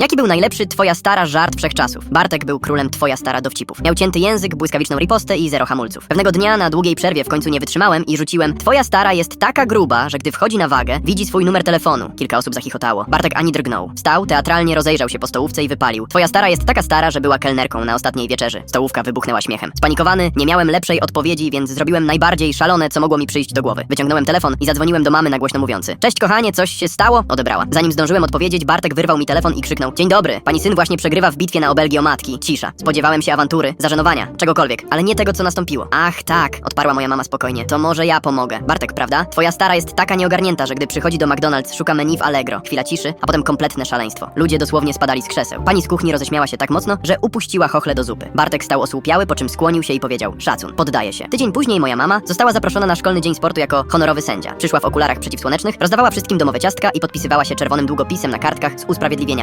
Jaki był najlepszy twoja stara żart wszechczasów? Bartek był królem twoja stara dowcipów. Miał cięty język, błyskawiczną ripostę i zero hamulców. Pewnego dnia na długiej przerwie w końcu nie wytrzymałem i rzuciłem Twoja stara jest taka gruba, że gdy wchodzi na wagę, widzi swój numer telefonu. Kilka osób zachichotało. Bartek ani drgnął. Stał, teatralnie rozejrzał się po stołówce i wypalił. Twoja stara jest taka stara, że była kelnerką na ostatniej wieczerzy. Stołówka wybuchnęła śmiechem. Spanikowany, nie miałem lepszej odpowiedzi, więc zrobiłem najbardziej szalone, co mogło mi przyjść do głowy. Wyciągnąłem telefon i zadzwoniłem do mamy na głośno mówiący. Cześć kochanie, coś się stało? Odebrała. Zanim zdążyłem odpowiedzieć, Bartek wyrwał mi telefon i krzyknął. Dzień dobry, pani syn właśnie przegrywa w bitwie na obelgi o matki. Cisza. Spodziewałem się awantury, zażenowania, czegokolwiek, ale nie tego, co nastąpiło. Ach tak, odparła moja mama spokojnie. To może ja pomogę. Bartek, prawda? Twoja stara jest taka nieogarnięta, że gdy przychodzi do McDonald's, szuka menu w Allegro. Chwila ciszy, a potem kompletne szaleństwo. Ludzie dosłownie spadali z krzeseł. Pani z kuchni roześmiała się tak mocno, że upuściła chochle do zupy. Bartek stał osłupiały, po czym skłonił się i powiedział: Szacun, poddaję się. Tydzień później moja mama została zaproszona na szkolny dzień sportu jako honorowy sędzia. Przyszła w okularach przeciwsłonecznych, rozdawała wszystkim domowe ciastka i podpisywała się czerwonym długopisem na kartkach z usprawiedliwieniami.